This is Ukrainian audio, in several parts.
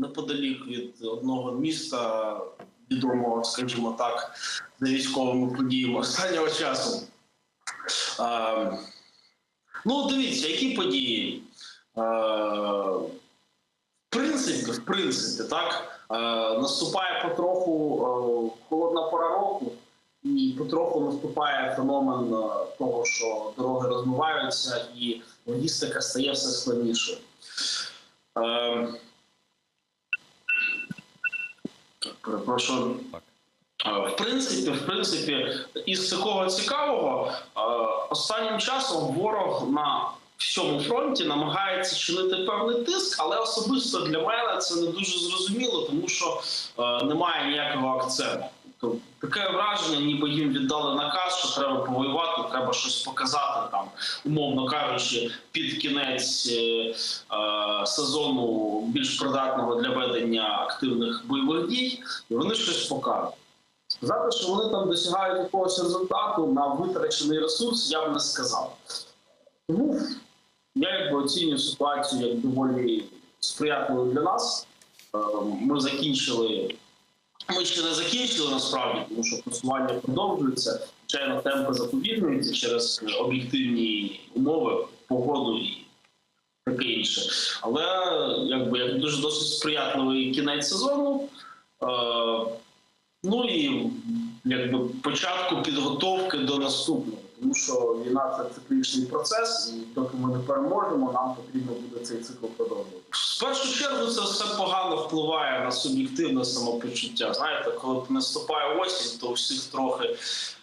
неподалік від одного міста, відомого, скажімо так, за військовими подіями останнього часу. Е, ну, дивіться, які події. Е, в принципі, в принципі, так, наступає потроху холодна пора року, і потроху наступає феномен того, що дороги розмиваються і логістика стає все складнішою. Перепрошую. Так. Е, В принципі, в принципі, із такого цікавого е, останнім часом ворог на всьому фронті намагається чинити певний тиск, але особисто для мене це не дуже зрозуміло, тому що е, немає ніякого акценту. Тобто таке враження, ніби їм віддали наказ, що треба повоювати, треба щось показати там, умовно кажучи, під кінець е, е, сезону більш придатного для ведення активних бойових дій, і вони щось показують. Сказати, що вони там досягають якогось результату на витрачений ресурс, я б не сказав. Тому я якби оцінюю ситуацію як доволі сприятливу для нас. Е, Ми закінчили. Ми ще не закінчили насправді, тому що просування продовжується. Звичайно, темпи заповільнюються через об'єктивні умови, погоду і таке інше. Але якби як дуже досить сприятливий кінець сезону. Е, Ну і якби початку підготовки до наступного, тому що війна це циклічний процес, і доки ми не переможемо, нам потрібно буде цей цикл продовжувати. В першу чергу це все погано впливає на суб'єктивне самопочуття. Знаєте, коли наступає осінь, то у всіх трохи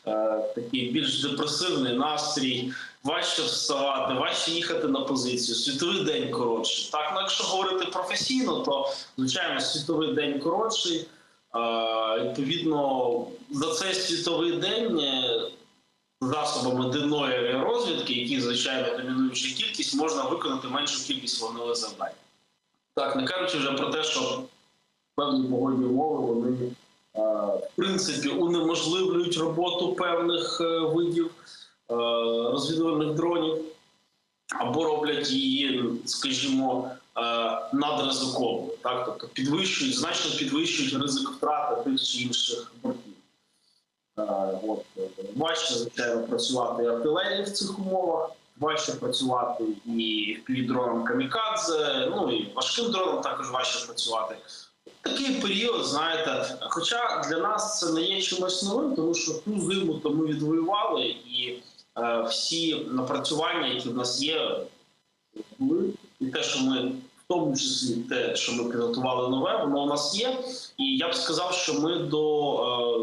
е, такий більш депресивний настрій. Важче вставати, важче їхати на позицію. Світовий день коротший. Так, ну якщо говорити професійно, то звичайно світовий день коротший. Відповідно, за цей світовий день е, засобами денної розвідки, які звичайно домінуюча кількість, можна виконати меншу кількість вогневих завдань. Так, не кажучи вже про те, що певні погодні умови вони е, в принципі унеможливлюють роботу певних е, видів розвідувальних дронів або роблять її, скажімо, е, надризиковою, так тобто підвищують, значно підвищують ризик втрати тих чи інших бортів. Е, От е, важче звичайно працювати і артилерії в цих умовах, важче працювати і дроном камікадзе, ну і важким дроном також важче працювати. Такий період, знаєте, хоча для нас це не є чимось новим, тому що ту зиму то ми відвоювали, і е, всі напрацювання, які в нас є, були, і те, що ми тому числі те, що ми підготували нове, воно у нас є. І я б сказав, що ми до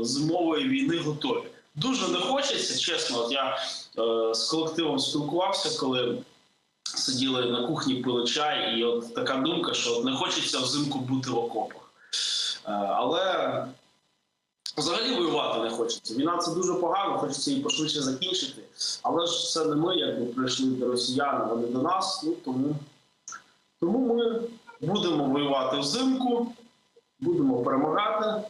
е, зимової війни готові. Дуже не хочеться, чесно. От я е, з колективом спілкувався, коли сиділи на кухні, пили чай, і от така думка, що от не хочеться взимку бути в окопах. Е, але взагалі воювати не хочеться. Війна це дуже погано, хочеться її пошвидше закінчити. Але ж це не ми, якби прийшли до росіян, вони до нас. Ну тому, тому ми будемо воювати взимку, будемо перемагати.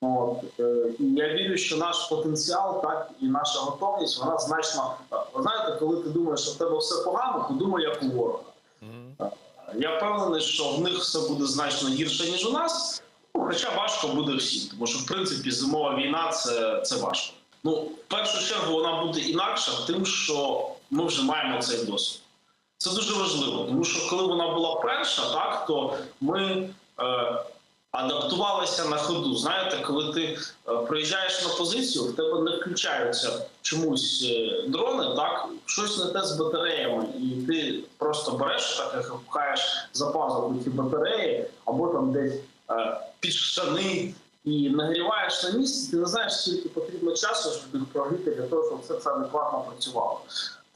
От, е, і я вірю, що наш потенціал, так і наша готовність, вона значно. Ви знаєте, коли ти думаєш, що в тебе все погано, подумай як у ворога. Мгм. Я впевнений, що в них все буде значно гірше, ніж у нас. Ну, хоча важко буде всім, тому що в принципі зимова війна це, це важко. Ну, в першу чергу, вона буде інакша, тим, що ми вже маємо цей досвід. Це дуже важливо, тому що коли вона була перша, так то ми е, адаптувалися на ходу. Знаєте, коли ти е, приїжджаєш на позицію, в тебе не включаються чомусь е, дрони, так щось не те з батареями, і ти просто береш так, як пхаєш за пазуху ці батареї, або там десь е, під штани. І нагріваєш на місці, ти не знаєш, скільки потрібно часу, щоб їх прогріти для того, щоб все це адекватно працювало.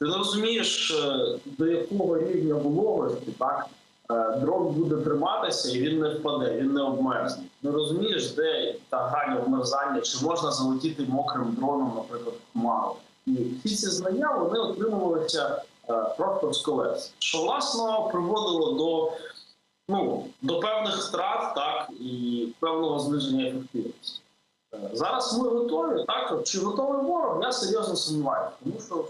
Ти не розумієш, е, до якого рівня вологості так е, дрон буде триматися і він не впаде, він не обмерзне. Не розумієш, де та грань обмерзання, чи можна залетіти мокрим дроном, наприклад, хмару. І всі ці знання вони отримувалися е, просто з колес, що власно приводило до, ну, до певних втрат, так і певного зниження ефективності. Зараз ми готові, так чи готовий ворог? Я серйозно сумніваюся, тому що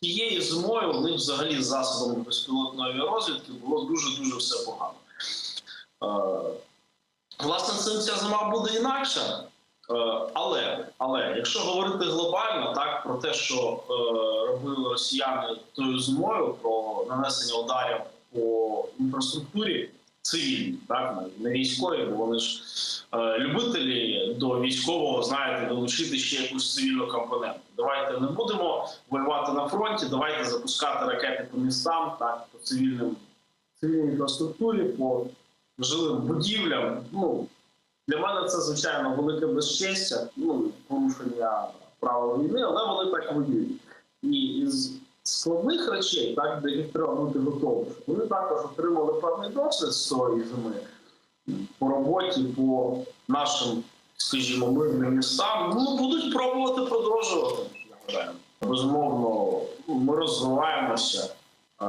тієї зимою у них взагалі з засобами безпілотної розвідки було дуже дуже все погано. Власне, цим ця зима буде інакша. Е, Але, але якщо говорити глобально, так про те, що е, робили росіяни тою зимою, про нанесення ударів по інфраструктурі цивільній, так не військовій, бо вони ж е, любителі до військового, знаєте, долучити ще якусь цивільну компоненту. Давайте не будемо воювати на фронті, давайте запускати ракети по містам, так по цивільним цивільній інфраструктурі, по жилим будівлям. Ну для мене це звичайно велике безчестя, ну порушення правил війни, але вони так воюють. І із складних речей, так де їх треба бути готовим, вони також отримали певний досвід з цієї зими по роботі, по нашим, скажімо, мирним містам. Ну будуть пробувати продовжувати. Безумовно, ми розвиваємося. Е,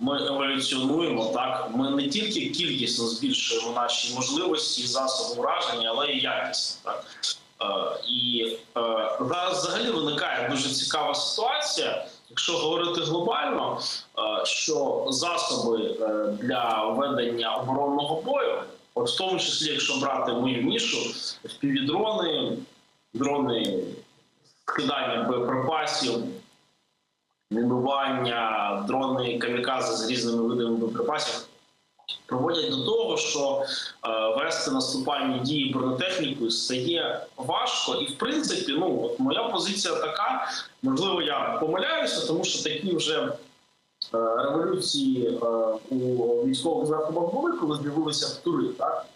Ми еволюціонуємо так. Ми не тільки кількісно збільшуємо наші можливості і засоби враження, але і якісно. Так Е, і е, зараз взагалі виникає дуже цікава ситуація. Якщо говорити глобально, е, що засоби е, для ведення оборонного бою, от в тому числі, якщо брати мою нішу, впівдрони, дрони скидання боєприпасів, мінування, дрони камікази з різними видами боєприпасів приводять до того, що е, вести наступальні дії бронетехнікою стає важко, і в принципі, ну от моя позиція така. Можливо, я помиляюся, тому що такі вже е, революції е, у військових засобах були, коли з'явилися втури, так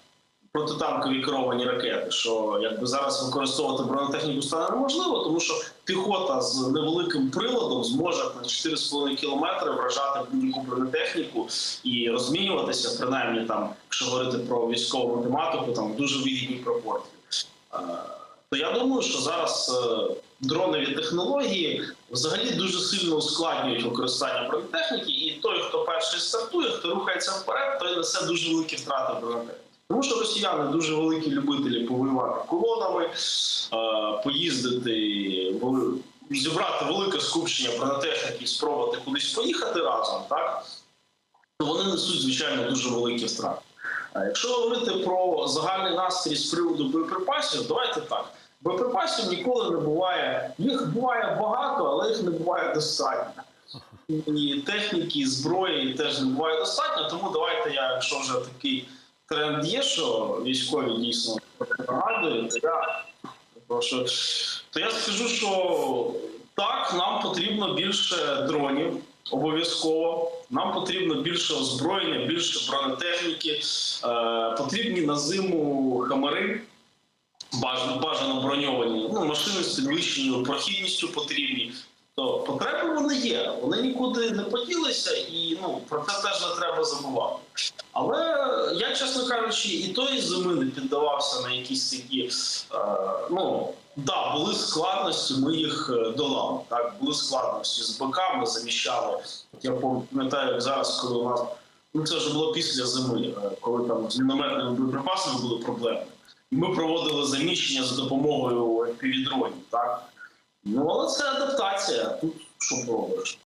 протитанкові керовані ракети. Що якби зараз використовувати бронетехніку стане неможливо, тому що піхота з невеликим приладом зможе на 4,5 кілометри вражати будь-яку бронетехніку і розмінюватися, принаймні там, якщо говорити про військову математику, там дуже вигідні пропорції. Е, То я думаю, що зараз е, дронові технології взагалі дуже сильно ускладнюють використання бронетехніки, і той, хто перший стартує, хто рухається вперед, той несе дуже великі втрати в бронетехніці. Тому що росіяни дуже великі любителі повоювати колонами, е, поїздити, зібрати велике скупчення бронетехніки і спробувати кудись поїхати разом, так вони несуть звичайно дуже великі втрати. Якщо говорити про загальний настрій з приводу боєприпасів, давайте так. Боєприпасів ніколи не буває. Їх буває багато, але їх не буває достатньо. І техніки, і зброї теж не буває достатньо. Тому давайте я, якщо вже такий тренд є, що військові дійсно нагадують, то я то я скажу, що так, нам потрібно більше дронів. Обов'язково нам потрібно більше озброєння, більше бронетехніки. Е, потрібні на зиму бажано, бажано броньовані. Ну, машини з підвищеною прохідністю потрібні. То потреби вони є, вони нікуди не поділися, і ну про це теж не треба забувати. Але я, чесно кажучи, і тої зими не піддавався на якісь такі. Е, ну да, були складності, ми їх е, долали. Так, були складності з БК, ми заміщали. Я пам'ятаю, як зараз, коли у нас ну це вже було після зими, е, коли там з мінометними боєприпасами були проблеми. Ми проводили заміщення за допомогою півдронів. Так ну але це адаптація. Тут що пробуєш.